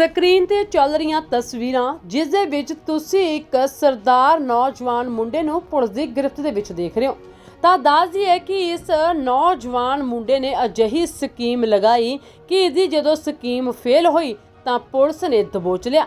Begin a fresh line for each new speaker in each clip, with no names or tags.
Screen ਤੇ ਚੱਲ ਰਹੀਆਂ ਤਸਵੀਰਾਂ, ਜਿਸ ਦੇ ਵਿੱਚ ਤੁਸੀਂ ਇੱਕ ਸਰਦਾਰ ਨੌਜਵਾਨ ਮੁੰਡੇ ਨੂੰ ਪੁਲਿਸ ਦੀ ਗ੍ਰਿਫਤ ਦੇ ਵਿੱਚ ਦੇਖ ਰਹੇ ਹੋ। ਤਾਂ ਦੱਸਦੀ ਹੈ ਕਿ ਇਸ ਨੌਜਵਾਨ ਮੁੰਡੇ ਨੇ ਅਜਿਹੀ ਸਕੀਮ ਲਗਾਈ ਕਿ ਇਹਦੀ ਜਦੋਂ ਸਕੀਮ ਫੇਲ ਹੋਈ, ਤਾਂ ਪੁਲਿਸ ਨੇ ਦਬੋਚ ਲਿਆ।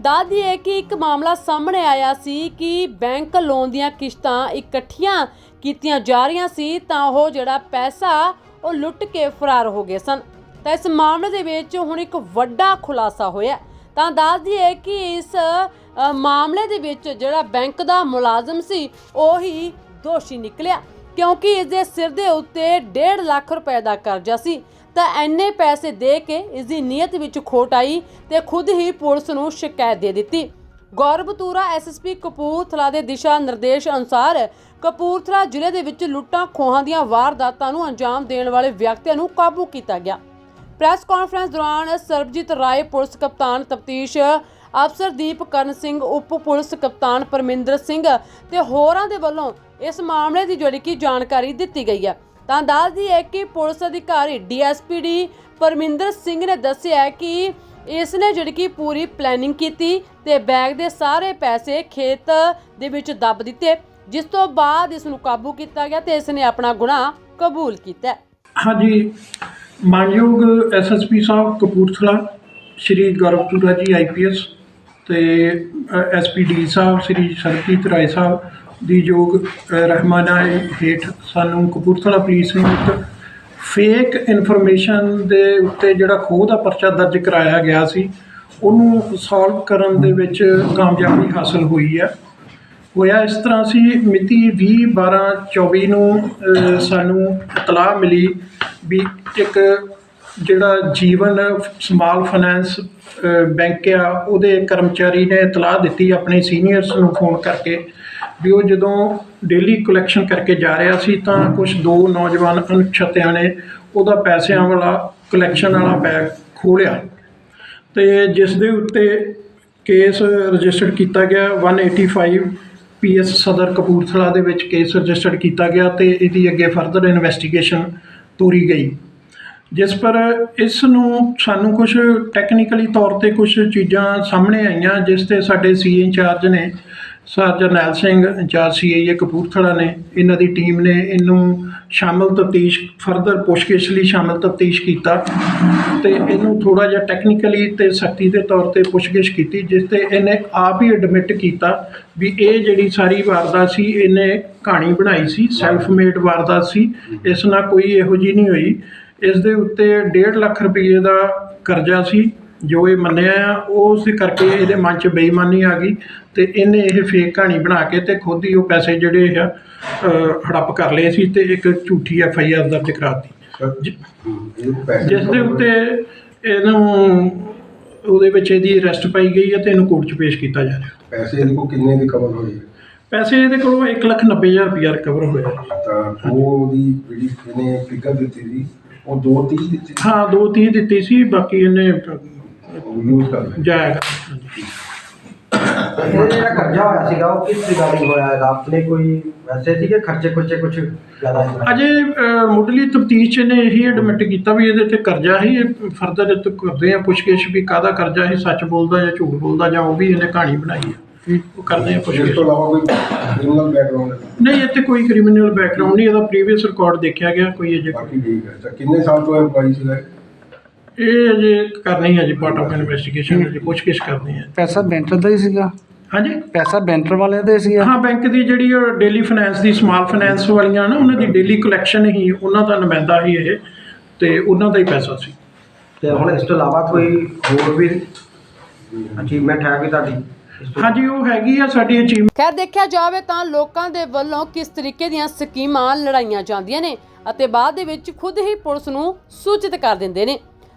ਦੱਸਦੀ ਹੈ ਕਿ ਇੱਕ ਮਾਮਲਾ ਸਾਹਮਣੇ ਆਇਆ ਸੀ ਕਿ ਬੈਂਕ ਲੋਨ ਦੀਆਂ ਕਿਸ਼ਤਾਂ ਇਕੱਠੀਆਂ ਕੀਤੀਆਂ ਜਾ ਰਹੀਆਂ ਸੀ, ਤਾਂ ਉਹ ਜਿਹੜਾ ਪੈਸਾ ਉਹ ਲੁੱਟ ਕੇ ਫਰਾਰ ਹੋ ਗਏ ਸਨ। ਤਾਂ ਇਸ ਮਾਮਲੇ ਦੇ ਵਿੱਚ ਹੁਣ ਇੱਕ ਵੱਡਾ ਖੁਲਾਸਾ ਹੋਇਆ ਤਾਂ ਦੱਸਦੀ ਹੈ ਕਿ ਇਸ ਮਾਮਲੇ ਦੇ ਵਿੱਚ ਜਿਹੜਾ ਬੈਂਕ ਦਾ ਮੁਲਾਜ਼ਮ ਸੀ, ਉਹ ਹੀ ਦੋਸ਼ੀ ਨਿਕਲਿਆ। ਕਿਉਂਕਿ ਇਸ ਦੇ ਸਿਰ ਦੇ ਉੱਤੇ 1.5 ਲੱਖ ਰੁਪਏ ਦਾ ਕਰਜ਼ਾ ਸੀ। ਤਾਂ ਐਨੇ ਪੈਸੇ ਦੇ ਕੇ ਇਸ ਦੀ ਨੀਅਤ ਵਿੱਚ ਖੋਟ ਆਈ ਤੇ ਖੁਦ ਹੀ ਪੁਲਿਸ ਨੂੰ ਸ਼ਿਕਾਇਤ ਦੇ ਦਿੱਤੀ। ਗੌਰਵ ਤੂਰਾ ਐਸਐਸਪੀ ਕਪੂਰਥਲਾ ਦੇ ਦਿਸ਼ਾ ਨਿਰਦੇਸ਼ ਅਨੁਸਾਰ ਕਪੂਰਥਲਾ ਜ਼ਿਲ੍ਹੇ ਦੇ ਵਿੱਚ ਲੁੱਟਾਂ ਖੋਹਾਂ ਦੀਆਂ ਵਾਰਦਾਤਾਂ ਨੂੰ ਅੰਜਾਮ ਦੇਣ ਵਾਲੇ ਵਿਅਕਤੀਆਂ ਨੂੰ ਕਾਬੂ ਕੀਤਾ ਗਿਆ। ਪ੍ਰੈਸ ਕਾਨਫਰੰਸ ਦੌਰਾਨ ਸਰਬਜੀਤ ਰਾਏ, ਪੁਲਿਸ ਕਪਤਾਨ ਤਫਤੀਸ਼, ਅਫਸਰ ਦੀਪ ਕਰਨ ਸਿੰਘ, ਉਪ ਪੁਲਿਸ ਕਪਤਾਨ ਪਰਮਿੰਦਰ ਸਿੰਘ ਤੇ ਹੋਰਾਂ ਦੇ ਵੱਲੋਂ ਇਸ ਮਾਮਲੇ ਦੀ ਜਿਹੜੀ ਕਿ ਜਾਣਕਾਰੀ ਦਿੱਤੀ ਗਈ ਹੈ। ਤਾਂ ਦੱਸਦੀ ਹੈ ਕਿ ਪੁਲਿਸ ਅਧਿਕਾਰੀ ਡੀਐਸਪੀਡੀ ਪਰਮਿੰਦਰ ਸਿੰਘ ਨੇ ਦੱਸਿਆ ਕਿ ਇਸ ਨੇ ਜਿਹੜੀ ਕਿ ਪੂਰੀ ਪਲੈਨਿੰਗ ਕੀਤੀ ਤੇ ਬੈਗ ਦੇ ਸਾਰੇ ਪੈਸੇ ਖੇਤ ਦੇ ਵਿੱਚ ਦੱਬ ਦਿੱਤੇ, ਜਿਸ ਤੋਂ ਬਾਅਦ ਇਸ ਨੂੰ ਕਾਬੂ ਕੀਤਾ ਗਿਆ ਤੇ ਇਸ ਨੇ ਆਪਣਾ ਗੁਨਾਹ ਕਬੂਲ ਕੀਤਾ
ਹਾਂਜੀ। ਮਾਨਯੋਗ ਐਸਐਸਪੀ ਸਾਹਿਬ ਕਪੂਰਥਲਾ, ਸ਼੍ਰੀ ਗੌਰਵਪੁਰਾ ਜੀ ਆਈਪੀਐਸ ਤੇ ਐਸਪੀਡੀ ਸਾਹਿਬ, ਸ਼੍ਰੀ ਸਰਜੀਤ ਰਾਏ ਸਾਹਿਬ ਦੀ ਯੋਗ ਰਹਿਮਾਨਾ ਹੇਠ ਸਾਨੂੰ ਕਪੂਰਥਲਾ ਪੁਲਿਸ ਨੇ ਇੱਕ ਫੇਕ ਇਨਫੋਰਮੇਸ਼ਨ ਦੇ ਉੱਤੇ ਜਿਹੜਾ ਖੋਹ ਦਾ ਪਰਚਾ ਦਰਜ ਕਰਾਇਆ ਗਿਆ ਸੀ, ਉਹਨੂੰ ਸੋਲਵ ਕਰਨ ਦੇ ਵਿੱਚ ਕਾਮਯਾਬੀ ਹਾਸਲ ਹੋਈ ਹੈ। ਹੋਇਆ ਇਸ ਤਰ੍ਹਾਂ ਸੀ, ਮਿਤੀ 20 12 24 ਨੂੰ ਸਾਨੂੰ ਇਤਲਾਹ ਮਿਲੀ ਵੀ ਇੱਕ ਜਿਹੜਾ ਜੀਵਨ ਸਮਾਲ ਫਾਈਨੈਂਸ ਬੈਂਕ ਆ, ਉਹਦੇ ਕਰਮਚਾਰੀ ਨੇ ਇਤਲਾਹ ਦਿੱਤੀ ਆਪਣੇ ਸੀਨੀਅਰਸ ਨੂੰ ਫੋਨ ਕਰਕੇ ਵੀ ਉਹ ਜਦੋਂ ਡੇਲੀ ਕਲੈਕਸ਼ਨ ਕਰਕੇ ਜਾ ਰਿਹਾ ਸੀ ਤਾਂ ਕੁਝ ਦੋ ਨੌਜਵਾਨ ਅਣਛਤਿਆਂ ਨੇ ਉਹਦਾ ਪੈਸਿਆਂ ਵਾਲਾ ਕਲੈਕਸ਼ਨ ਵਾਲਾ ਬੈਗ ਖੋਲਿਆ ਤੇ ਜਿਸ ਦੇ ਉੱਤੇ ਕੇਸ ਰਜਿਸਟਰ ਕੀਤਾ ਗਿਆ 185 ਪੀਐਸ ਸਦਰ ਕਪੂਰਥਲਾ ਦੇ ਵਿੱਚ ਕੇਸ ਰਜਿਸਟਰਡ ਕੀਤਾ ਗਿਆ ਤੇ ਇਹਦੀ ਅੱਗੇ ਫਰਦਰ ਇਨਵੈਸਟੀਗੇਸ਼ਨ ਤੋਰੀ ਗਈ। ਜਿਸ ਪਰ ਇਸ ਨੂੰ ਸਾਨੂੰ ਕੁਝ ਟੈਕਨੀਕਲੀ ਤੌਰ ਤੇ ਕੁਝ ਚੀਜ਼ਾਂ ਸਾਹਮਣੇ ਆਈਆਂ, ਜਿਸ ਤੇ ਸਾਡੇ ਸੀ ਇੰਚਾਰਜ ਨੇ sir Jarnail Singh, incharge CA Kapurthala ਨੇ। ਇਹਨਾਂ ਦੀ ਟੀਮ ਨੇ ਇਹਨੂੰ ਸ਼ਾਮਲ ਤਫਤੀਸ਼ ਫਰਦਰ ਪੁੱਛਗਿੱਛ ਲਈ ਸ਼ਾਮਲ ਤਫਤੀਸ਼ ਕੀਤਾ ਤੇ ਇਹਨੂੰ ਥੋੜਾ ਜਿਹਾ ਟੈਕਨੀਕਲੀ ਤੇ ਸਖਤੀ ਦੇ ਤੌਰ ਤੇ ਪੁੱਛਗਿੱਛ ਕੀਤੀ, ਜਿਸ ਤੇ ਇਹਨੇ ਆਪ ਹੀ ਐਡਮਿਟ ਕੀਤਾ ਵੀ ਇਹ ਜਿਹੜੀ ਸਾਰੀ ਵਾਰਦਾਤ ਸੀ, ਇਹਨੇ ਕਹਾਣੀ ਬਣਾਈ ਸੀ ਸੈਲਫ ਮੇਡ ਵਾਰਦਾਤ ਸੀ। ਇਸ ਨਾਲ ਕੋਈ ਇਹੋ ਜਿਹੀ ਨਹੀਂ ਹੋਈ। ਇਸ ਦੇ ਉੱਤੇ 1.5 ਲੱਖ ਰੁਪਏ ਦਾ ਕਰਜ਼ਾ ਸੀ। ਜੋ ਇਹ ਮੰਨਿਆ ਆ ਉਸ ਕਰਕੇ ਇਹਦੇ ਮਨ 'ਚ ਬੇਈਮਾਨੀ ਆ ਗਈ ਤੇ ਇਹਨੇ ਇਹ ਫੇਕ ਕਹਾਣੀ ਬਣਾ ਕੇ ਤੇ ਖੁਦ ਹੀ ਉਹ ਪੈਸੇ ਜਿਹੜੇ ਆ ਹੜੱਪ ਕਰ ਲਏ ਸੀ ਤੇ ਇੱਕ ਝੂਠੀ ਐਫ ਆਈ ਆਰ ਦਰਜ ਕਰਾਤੀ। ਜਿਸ ਦੇ ਉੱਤੇ ਇਹਨੂੰ ਉਹਦੇ ਵਿੱਚ ਇਹਦੀ ਅਰੈਸਟ ਪਾਈ ਗਈ ਹੈ ਤੇ ਇਹਨੂੰ ਕੋਰਟ 'ਚ ਪੇਸ਼ ਕੀਤਾ ਜਾ ਰਿਹਾ।
ਪੈਸੇ ਇਹਦੇ ਕੋਲ ਕਿੰਨੇ ਰਿਕਵਰ ਹੋਏ?
ਪੈਸੇ ਇਹਦੇ ਕੋਲੋਂ 1,90,000 ਰੁਪਇਆ ਰਿਕਵਰ ਹੋਇਆ।
ਤਾਂ ਉਹ ਉਹਦੀ ਜਿਹੜੀ ਇਹਨੇ ਫਿਗਰ ਦਿੱਤੀ ਸੀ ਉਹ 230 ਦਿੱਤੀ? ਸੀ
ਹਾਂ ਦੋ ਤੀਹ ਦਿੱਤੀ ਸੀ ਬਾਕੀ ਇਹਨੇ
ਯੂਜ਼ ਕਰ। ਲਿਆ
ਜਾਏਗਾ
ਇਹ ਜਿਹੜਾ ਕਰਜ਼ਾ ਹੋਇਆ ਸੀਗਾ ਉਹ ਕਿਸ ਰਿਗਾਰਡਿੰਗ ਹੋਇਆ ਹੈਗਾ ਆਪਣੇ ਕੋਈ ਵੈਸੇ ਸੀਗੇ ਖਰਚੇ ਖੁਰਚੇ ਕੁਝ ਜ਼ਿਆਦਾ ਸੀ?
ਅਜੇ ਅ, ਮੁੱਢਲੀ ਤਫਤੀਸ਼ ਚ ਨੇ ਇਹੀ ਐਡਮਿਟ ਕੀਤਾ ਵੀ ਇਹਦੇ ਤੇ ਕਰਜ਼ਾ ਹੀ ਫਰਦਰ ਇਹ ਤੋਂ ਕਰਦੇ ਆ ਪੁੱਛਗਿੱਛ ਵੀ ਕਾਹਦਾ ਕਰਜ਼ਾ ਹੈ ਸੱਚ ਬੋਲਦਾ ਜਾਂ ਝੂਠ ਬੋਲਦਾ ਜਾਂ ਉਹ ਵੀ ਇਹਨੇ ਕਹਾਣੀ ਬਣਾਈ ਹੈ ਵੀ ਉਹ ਕਰਦੇ ਆ
ਇਸ
ਪੁੱਛਗਿੱਛ
ਤੋਂ ਇਲਾਵਾ ਕੋਈ ਕ੍ਰਿਮੀਨਲ ਬੈਕਗ੍ਰਾਉਂਡ
ਨਹੀਂ ਇੱਥੇ ਕੋਈ ਕ੍ਰਿਮੀਨਲ ਬੈਕਗ੍ਰਾਉਂਡ ਨਹੀਂ ਇਹਦਾ ਪ੍ਰੀਵੀਅਸ ਰਿਕਾਰਡ ਦੇਖਿਆ ਗਿਆ ਕੋਈ ਅਜੇ
ਬਾਕੀ ਠੀਕ ਹੈ। ਤਾਂ ਕਿੰਨੇ ਸਾਲ ਤੋਂ ਐਮਪਲਾਈ ਸੀਗਾ ਇਹ?
ਇਹ ਅਜੇ ਕਰਨੀ ਹੈ ਜੀ ਪਾਰਟ ਆਫ ਇਨਵੈਸਟੀਗੇਸ਼ਨ ਅਜੇ ਪੁੱਛਗਿੱਛ ਕਰਨੀ ਹੈ।
ਪੈਸਾ ਬੈਂਟਰ ਦਾ ਹੀ ਸੀਗਾ।
ਹਾਂਜੀ?
ਪੈਸਾ ਬੈਂਟਰ ਵਾਲਿਆਂ ਦੇ ਸੀਗਾ।
ਹਾਂ ਬੈਂਕ ਦੀ ਜਿਹੜੀ ਡੇਲੀ ਫਾਈਨੈਂਸ ਦੀ ਸਮਾਲ ਫਾਈਨੈਂਸ ਵਾਲੀਆਂ ਨਾ ਉਹਨਾਂ ਦੀ ਡੇਲੀ ਕਲੈਕਸ਼ਨ ਹੀ ਉਹਨਾਂ ਦਾ ਨੁਮਾਇੰਦਾ ਹੀ ਇਹ ਤੇ ਉਹਨਾਂ ਦਾ ਹੀ ਪੈਸਾ ਸੀ।
ਤੇ ਹੁਣ ਇਸ ਤੋਂ ਇਲਾਵਾ ਕੋਈ ਹੋਰ ਵੀ ਅਚੀਵਮੈਂਟ ਹੈ ਵੀ ਤੁਹਾਡੀ?
ਹਾਂਜੀ ਉਹ ਹੈਗੀ ਆ ਸਾਡੀ ਅਚੀਵ
ਖੈਰ ਦੇਖਿਆ ਜਾਵੇ ਤਾਂ ਲੋਕਾਂ ਦੇ ਵੱਲੋਂ ਕਿਸ ਤਰੀਕੇ ਦੀਆਂ ਸਕੀਮਾਂ ਲੜਾਈਆਂ ਜਾਂਦੀਆਂ ਨੇ ਅਤੇ ਬਾਅਦ ਦੇ ਵਿੱਚ ਖੁਦ ਹੀ ਪੁਲਿਸ ਨੂੰ ਸੂਚਿਤ ਕਰ ਦਿੰਦੇ ਨੇ।